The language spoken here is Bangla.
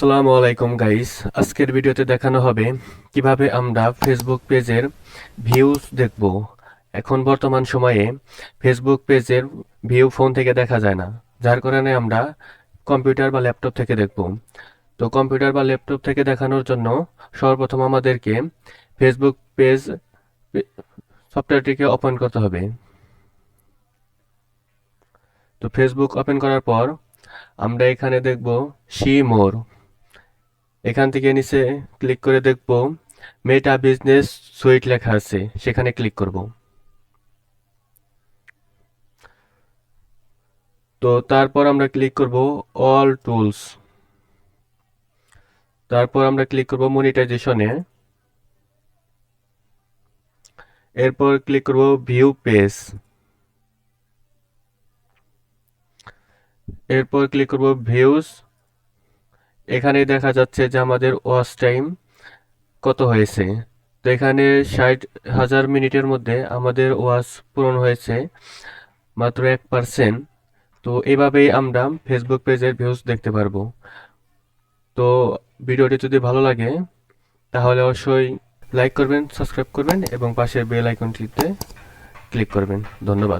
আসসালামু আলাইকুম গাইস আজকের ভিডিওতে দেখানো হবে কীভাবে আমরা ফেসবুক পেজের ভিউজ দেখব। এখন বর্তমান সময়ে ফেসবুক পেজের ভিউ ফোন থেকে দেখা যায় না। যার কারণে আমরা কম্পিউটার বা ল্যাপটপ থেকে দেখব। তো কম্পিউটার বা ল্যাপটপ থেকে দেখানোর জন্য সর্বপ্রথম আমাদেরকে ফেসবুক পেজ সফটওয়্যারটিকে ওপেন করতে হবে। তো ফেসবুক ওপেন করার পর আমরা এখানে দেখব সি মোর এখান থেকে নিচে ক্লিক করে দেখব মেটা বিজনেস সুইট লেখা আছে, সেখানে ক্লিক করব। তো তারপর আমরা ক্লিক করব অল টুলস তারপর আমরা ক্লিক করব মনিটাইজেশনে এরপর ক্লিক করব ভিউ পেজ এরপর ক্লিক করব ভিউজ এখানে দেখা যাচ্ছে যে আমাদের ওয়াচ টাইম কত হয়েছে? তো এখানে ষাট হাজার মিনিটের মধ্যে আমাদের ওয়াচ পূরণ হয়েছে মাত্র এক পার্সেন্ট। তো এভাবেই আমরা ফেসবুক পেজের ভিউজ দেখতে পারব। তো ভিডিওটি যদি ভালো লাগে, তাহলে অবশ্যই লাইক করবেন, সাবস্ক্রাইব করবেন এবং পাশের বেল আইকনটিতে ক্লিক করবেন। ধন্যবাদ।